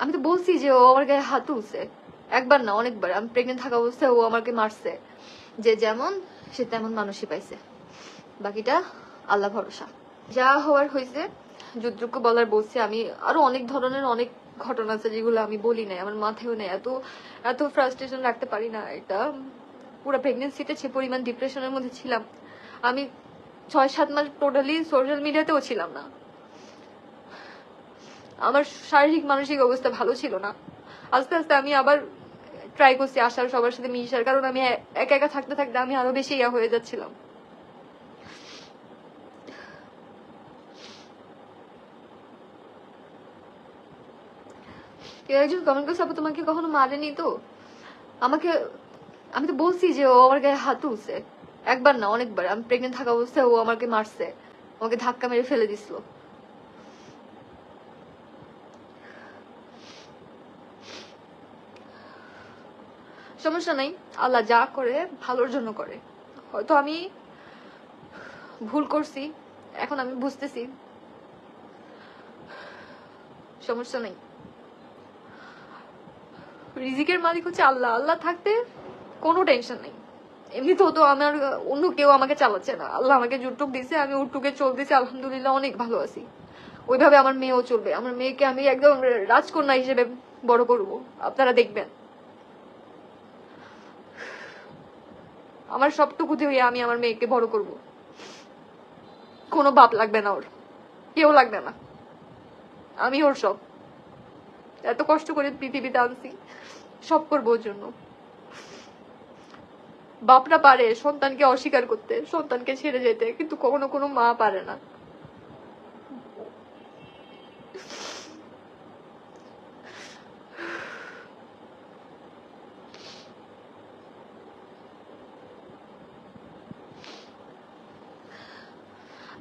আমি তো বলছি যে ও আমার গায়ে হাত তুলছে। একবার না, অনেকবার। আমি প্রেগনেন্ট থাকা অবস্থায় ও আমাকে মারছে। যে যেমন, সে তেমন মানুষই পাইছে। বাকিটা আল্লাহ ভরসা। যা হওয়ার হয়েছে যুদ্ধকে বলার বলছি, আমি আরও অনেক ধরনের অনেক ঘটনা আছে যেগুলো আমি বলি নাই, আমার মাথায়ও নেই। এত এত ফ্রাস্ট্রেশন রাখতে পারি না। এটা পুরো প্রেগনেন্সিতে সে পরিমাণ ডিপ্রেশনের মধ্যে ছিলাম। আমি ছয় সাত মাস টোটালি সোশ্যাল মিডিয়াতেও ছিলাম না। আমার শারীরিক, মানসিক অবস্থা ভালো ছিল না। আস্তে আস্তে আমি আবার ট্রাই করছি আসার, সবার সাথে মিশার, কারণ আমি একা একা থাকতে থাকতে আমি আরও বেশি ইয়া হয়ে যাচ্ছিলাম। একজন কমেন্ট করছে, আপু, তোমাকে কখনো মারেনি তো? আমাকে, আমি তো বলছি যে ও আমার গায়ে হাত তুলছে। একবার না, অনেকবার। আমি প্রেগনেন্ট থাকা অবস্থায় ও আমাকে মারছে। আমাকে ধাক্কা মেরে ফেলে দিছিল। সমস্যা নাই, আল্লাহ যা করে ভালোর জন্য করে। হয়তো আমি ভুল করছি, এখন আমি বুঝতেছি। সমস্যা নাই। রিজিকের মালিক হচ্ছে আল্লাহ। আল্লাহ থাকতে কোনো টেনশন নেই। এমনিতেও তো আমার, অন্য কেউ আমাকে চালাচ্ছে না। আল্লাহ আমাকে জুটুক দিছে আমি উটুকে চলতেছি আলহামদুলিল্লাহ অনেক ভালো আছি। ওইভাবে আমার মেয়েও চলবে। আমার মেয়েকে আমি একদম রাজকন্যা হিসেবে বড় করব। আপনারা দেখবেন। আমার সবটুকু দিয়ে আমি আমার মেয়েকে বড় করব। কোনো বাপ লাগবে না ওর। কেউ লাগবে না। আমি ওর সব। এত কষ্ট করে পৃথিবীতে আনছি। সব করব ওর জন্য। বাপরা পারে সন্তানকে অস্বীকার করতে, সন্তানকে ছেড়ে যেতে, কিন্তু কখনো কোনো মা পারে না।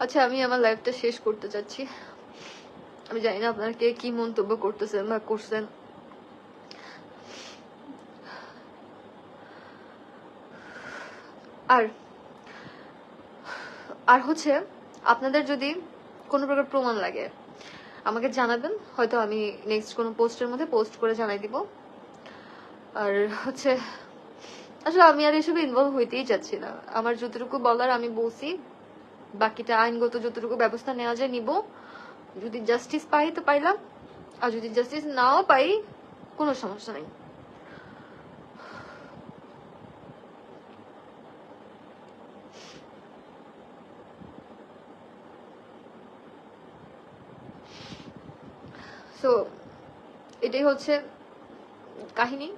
আচ্ছা আমি আমার লাইফটা শেষ করতে চাচ্ছি। আমি জানি না আপনারা কে কি মন্তব্য করতেছেন বা করছেন। আর আর হচ্ছে, আপনাদের যদি কোনো প্রকার প্রমাণ লাগে, আমাকে জানাবেন। হয়তো আমি নেক্সট কোনো পোস্টের মধ্যে পোস্ট করে জানাই দিব। আর হচ্ছে, আসলে আমি আর এসবে ইনভলভ হইতেই চাচ্ছি না। আমার যতটুকু বলার আমি বলছি। বাকিটা আইনগত যতটুকু ব্যবস্থা নেওয়া যায় নিব। যদি জাস্টিস পাই তো পাইলাম, আর যদি জাস্টিস নাও পাই, কোনো সমস্যা নেই। সো এটাই হচ্ছে কাহিনী।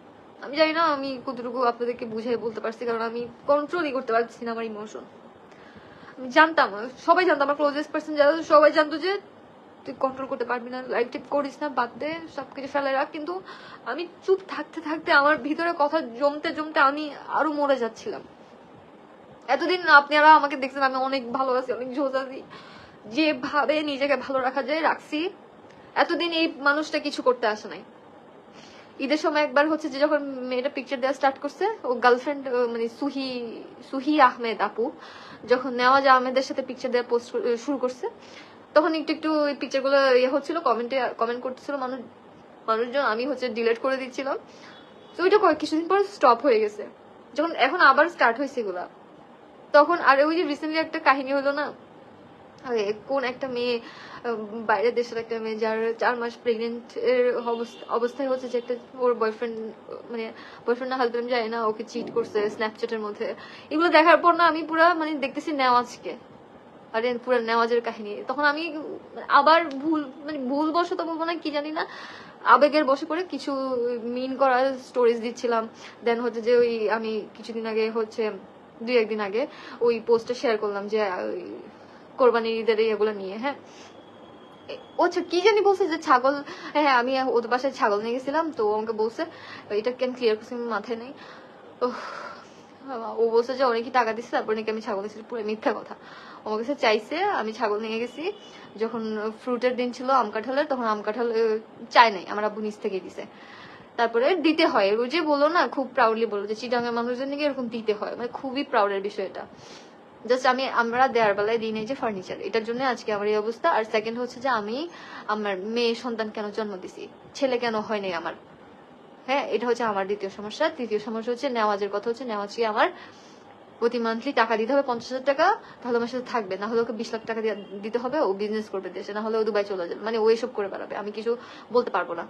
আমি জানি না আমি কতটুকু আপনাদেরকে বুঝাই বলতে পারছি, কারণ আমি কন্ট্রোলই করতে পারছি না আমার ইমোশন জানতাম, সবাই জানতো, আমার ক্লোজেস্ট পার্সন যারা সবাই জানতো যে তুই কন্ট্রোল করতে পারবি না লাইফ টিপ করিস না, বাদ দে, সবকিছু ফেলে রাখ। কিন্তু আমি চুপ থাকতে থাকতে আমার ভিতরে কথা জমতে জমতে আমি আরও মরে যাচ্ছিলাম। এতদিন আপনারা আমাকে দেখছেন, আমি অনেক ভালো আছি, অনেক জোস আছি। যেভাবে নিজেকে ভালো রাখা যায়, রাখছি। এতদিন এই মানুষটা কিছু করতে আসে নাই। ঈদের সময় একবার হচ্ছে যে যখন মেয়েটা পিকচার দেওয়া স্টার্ট করছে, ও গার্লফ্রেন্ড মানে সুহি সুহি আহমেদ আপু, যখন নেওয়াজ আহমেদের সাথে পিকচার দেওয়া পোস্ট শুরু করছে, তখন একটু একটু ওই পিকচারগুলো ইয়ে হচ্ছিল কমেন্টে কমেন্ট করতেছিল মানুষ, মানুষজন, আমি হচ্ছে ডিলিট করে দিচ্ছিলাম। তো ওইটা কিছুদিন পর স্টপ হয়ে গেছে। যখন এখন আবার স্টার্ট হয়েছে এগুলা। তখন আর ওই যে রিসেন্টলি একটা কাহিনী হলো না কোন একটা মেয়ে বাইরের দেশের একটা মেয়ে যার চার মাস প্রেগনেন্ট এর অবস্থ- অবস্থায় হচ্ছে যে একটা ওর বয়ফ্রেন্ড মানে বয়ফ্রেন্ড না হাজবেন্ড যায় না, ওকে চিট করছে স্ন্যাপচ্যাটের মধ্যে। এগুলো দেখার পর না আমি পুরা মানে দেখতেছি নেওয়াজকে। আরে, পুরো নেওয়াজের কাহিনী। তখন আমি আবার ভুল মানে ভুল বশত বলব না, কি জানি না, আবেগের বসে পড়ে কিছু মিন করা স্টোরিজ দিচ্ছিলাম। দেন হচ্ছে যে ওই আমি কিছুদিন আগে হচ্ছে, দুই একদিন আগে ওই পোস্টটা শেয়ার করলাম যে কোরবানির ঈদের এগুলো নিয়ে হ্যাঁ? ও কি জানি বলছে যে ছাগল হ্যাঁ আমি ওদের বাসায় ছাগল নিয়ে গেছিলাম, তো আমাকে বলছে, এটা কেন ক্লিয়ার করছি মাথায় নেই। ও বলছে যে অনেকই টাকা দিচ্ছে তারপর নাকি আমি ছাগল দিচ্ছি পুরো মিথ্যা কথা। আমার কাছে চাইছে, আমি ছাগল নিয়ে গেছি, যখন ফ্রুটের দিন ছিল আম কাঁঠালের, তখন আম কাঁঠাল চায় নাই, আমার আব্বু নিচ থেকে দিছে। তারপরে দিতে হয় ওই যে বলো না, খুব প্রাউডলি বলো যে চিটাঙ্গের মানুষদের নাকি এরকম দিতে হয়। মানে খুবই প্রাউডের বিষয় এটা। জাস্ট আমি, আমরা দেয়ার বেলায় দিই নাই যে ফার্নিচার এটার জন্য আজকে আমার এই অবস্থা। আর সেকেন্ড হচ্ছে যে আমি আমার মেয়ে সন্তান কেন জন্ম দিছি? ছেলে কেন হয় নাই আমার? হ্যাঁ এটা হচ্ছে আমার দ্বিতীয় সমস্যা। তৃতীয় সমস্যা হচ্ছে নেওয়াজের কথা হচ্ছে নেওয়াজকে আমার প্রতি মান্থলি টাকা দিতে হবে পঞ্চাশ হাজার টাকা। তাহলে আমার সাথে থাকবে। না হলে ওকে বিশ লাখ টাকা দিতে হবে। ও বিজনেস করবে দেশে। না হলে ও দুবাই চলে যাবে। মানে ও এসব করে বেড়াবে। আমি কিছু বলতে পারব না।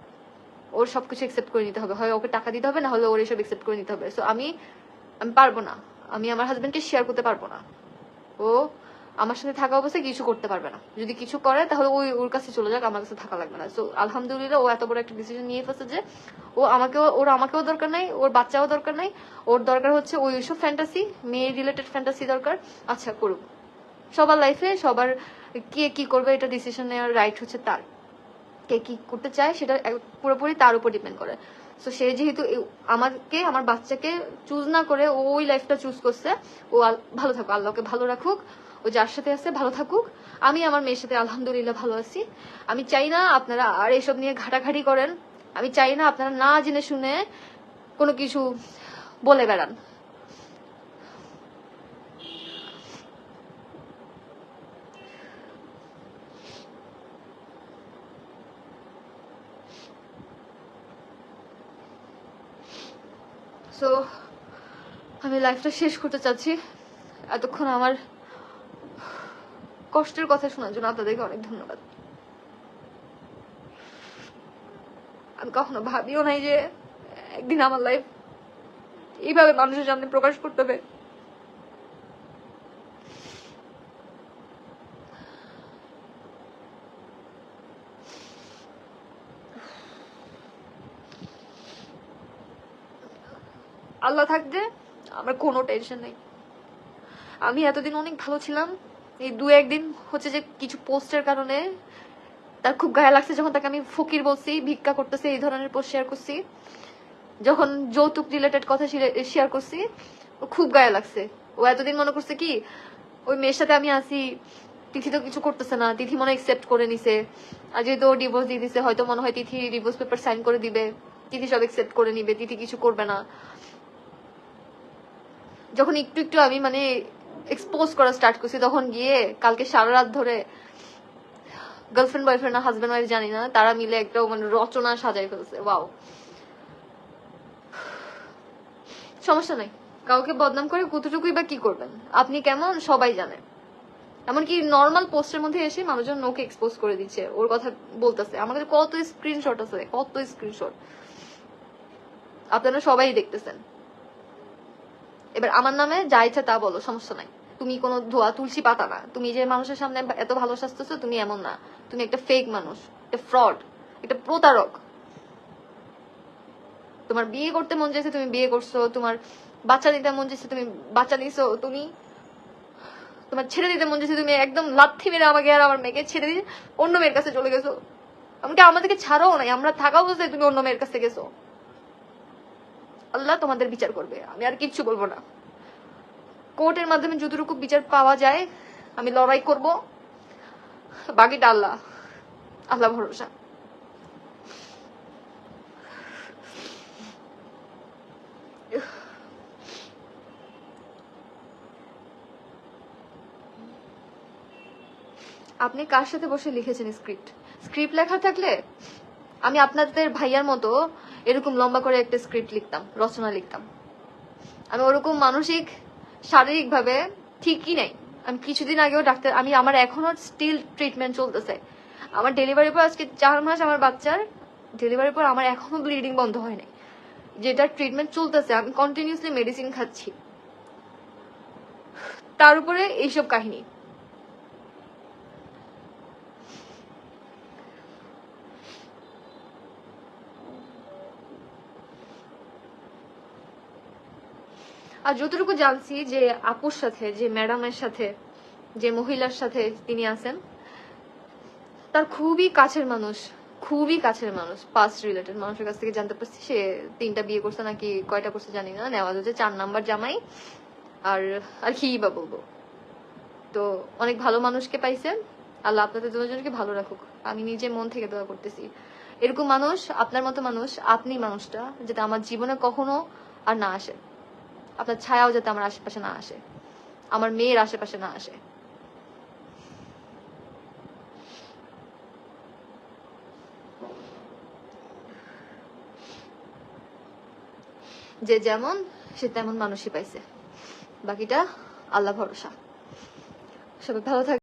ওর সবকিছু একসেপ্ট করে নিতে হবে। হয় ওকে টাকা দিতে হবে, না হলে ওর এসব একসেপ্ট করে নিতে হবে। সো আমি আমি পারব না। আমি আমার হাজবেন্ডকে শেয়ার করতে পারব না। ও আমার সাথে থাকা অবস্থায় কিছু করতে পারবে না। যদি কিছু করে, তাহলে ওই, ওর কাছে চলে যাক, আমার কাছে থাকা লাগবে না। সো আলহামদুলিল্লাহ, ও এত বড় একটা ডিসিশন নিয়ে ফেলছে যে, ও আমাকেও, ওর আমাকেও দরকার নাই, ওর বাচ্চাও দরকার নাই, ওর দরকার হচ্ছে ওই ওইসব ফ্যান্টাসি মেয়ে রিলেটেড ফ্যান্টাসি দরকার। আচ্ছা করুক। সবার লাইফে সবার কে কি করবে, এটা ডিসিশন নেওয়ার রাইট হচ্ছে তার। কে কি করতে চায়, সেটা পুরোপুরি তার উপর ডিপেন্ড করে। তো সে যেহেতু আমাকে, আমার বাচ্চাকে চুজ না করে ওই লাইফটা চুজ করছে, ও ভালো থাকুক, আল্লাহকে ভালো রাখুক, ও যার সাথে আছে ভালো থাকুক। আমি আমার মেয়ের সাথে আলহামদুলিল্লাহ ভালো আছি। আমি চাই না আপনারা আর এসব নিয়ে ঘাটাঘাটি করেন। আমি চাই না আপনারা না জেনে শুনে কোনো কিছু বলে বেড়ান সো আমি লাইফটা শেষ করতে চাচ্ছি। এতক্ষণ আমার কষ্টের কথা শোনার জন্য আপনাদেরকে অনেক ধন্যবাদ। আমি কখনো ভাবিও নাই যে একদিন আমার লাইফ এইভাবে মানুষের সামনে প্রকাশ করতে হবে। আল্লাহ থাকতে আমার কোনো টেনশন নেই। আমি এতদিন অনেক ভালো ছিলাম। এই দু একদিন হচ্ছে যে কিছু পোস্টের কারণে তার খুব গায়ে লাগছে যখন তাকে আমি ফকির বলছি, ভিক্ষা করতেছে, এই ধরনের পোস্ট শেয়ার করছি। যখন যৌতুক রিলেটেড কথা শেয়ার করছি ও খুব গায়ে লাগছে। ও এতদিন মনে করছে কি, ওই মেয়ের সাথে আমি আসি তিথি তো কিছু করতেছে না, তিথি মনে একসেপ্ট করে নিছে। আর যেহেতু ও ডিভোর্স দিয়ে দিছে, হয়তো মনে হয় তিথি ডিভোর্স পেপার সাইন করে দিবে। তিথি সব একসেপ্ট করে নিবে, তিথি কিছু করবে না। যখন একটু একটু আমি মানে এক্সপোজ করা স্টার্ট করছি, তখন গিয়ে কালকে সারা রাত ধরে গার্লফ্রেন্ড বয়ফ্রেন্ড না হাজব্যান্ড ওয়াইফ জানি না, তারা মিলে একটা মানে রচনা সাজাই ফেলছে ওয়াও সমস্যা নাই, কাউকে বদনাম করে কতটুকুই বা কি করবেন? আপনি কেমন? সবাই জানে। এমনকি নর্মাল পোস্টের মধ্যে এসে মানুষজন নোকে এক্সপোজ করে দিচ্ছে, ওর কথা বলতেছে। আমার কাছে কত স্ক্রিনশট আছে, কত স্ক্রিনশট আপনারা সবাই দেখতেছেন। এবার আমার নামে যা ইচ্ছা তা বলো, সমস্যা নাই। তুমি কোনো ধোয়া তুলসী পাতা না। তুমি যে মানুষের সামনে এত ভালো সাজতেছো, তুমি এমন না। তুমি একটা ফেক মানুষ, একটা ফ্রড একটা প্রতারক। তোমার বিয়ে করতে মন চাইছে, তুমি বিয়ে করছ। তোমার বাচ্চা দিতে মন চাইছে, তুমি বাচ্চা দিছো। তুমি তোমার ছেড়ে দিতে মন চাইছে, তুমি একদম লাথি মেরে আমাকে আর আমার মেয়েকে ছেড়ে দিয়ে অন্য মেয়ের কাছে চলে গেছো। আমাকে আমাদেরকে ছাড়াও নাই, আমরা থাকা অবস্থায় তুমি অন্য মেয়ের কাছে গেছো। আল্লাহ তোমাদের বিচার করবে, আমি আর কিচ্ছু বলব না। কোর্টের মাধ্যমে যতটুকু বিচার পাওয়া যায়, আমি লড়াই করব। বাকিটা আল্লাহ আল্লাহ ভরসা। আপনি কার সাথে বসে লিখেছেন স্ক্রিপ্ট? স্ক্রিপ্ট লেখা থাকলে আমি আপনাদের ভাইয়ার মতো এরকম লম্বা করে একটা স্ক্রিপ্ট লিখতাম, রচনা লিখতাম। আমি ওরকম মানসিক শারীরিক ভাবে ঠিকই নাই। আমি কিছুদিন আগেও ডাক্তার, আমি, আমার এখনও স্টিল ট্রিটমেন্ট চলতেছে। আমার ডেলিভারির পর আজকে চার মাস আমার বাচ্চার ডেলিভারির পর আমার এখনও ব্লিডিং বন্ধ হয়নি যেটা ট্রিটমেন্ট চলতেছে, আমি কন্টিনিউসলি মেডিসিন খাচ্ছি। তার উপরে এইসব কাহিনী। আর যতটুকু জানছি যে আপুর সাথে, যে ম্যাডামের সাথে, যে মহিলার সাথে তিনি আছেন, তার খুবই কাছের মানুষ, খুবই কাছের মানুষ পাস্ট রিলেটেড মানুষের কাছ থেকে জানতে পারছি সে তিনটা বিয়ে করছে নাকি কয়টা করছে জানি না, নেওয়া হচ্ছে চার নাম্বার জামাই আর আর কি বা বলব। তো অনেক ভালো মানুষকে পাইছেন আল্লাহ আপনাদের দুজনকে ভালো রাখুক। আমি নিজে মন থেকে দোয়া করতেছি। এরকম মানুষ, আপনার মতো মানুষ, আপনি মানুষটা, যেটা আমার জীবনে কখনো আর না আসে। আপনার ছায়াও যাতে আমার আশেপাশে না আসে। আমার মেয়ের আশেপাশে না আসে। যে যেমন, সে তেমন মানুষই পাইছে। বাকিটা আল্লাহ ভরসা। সবাই ভালো থাক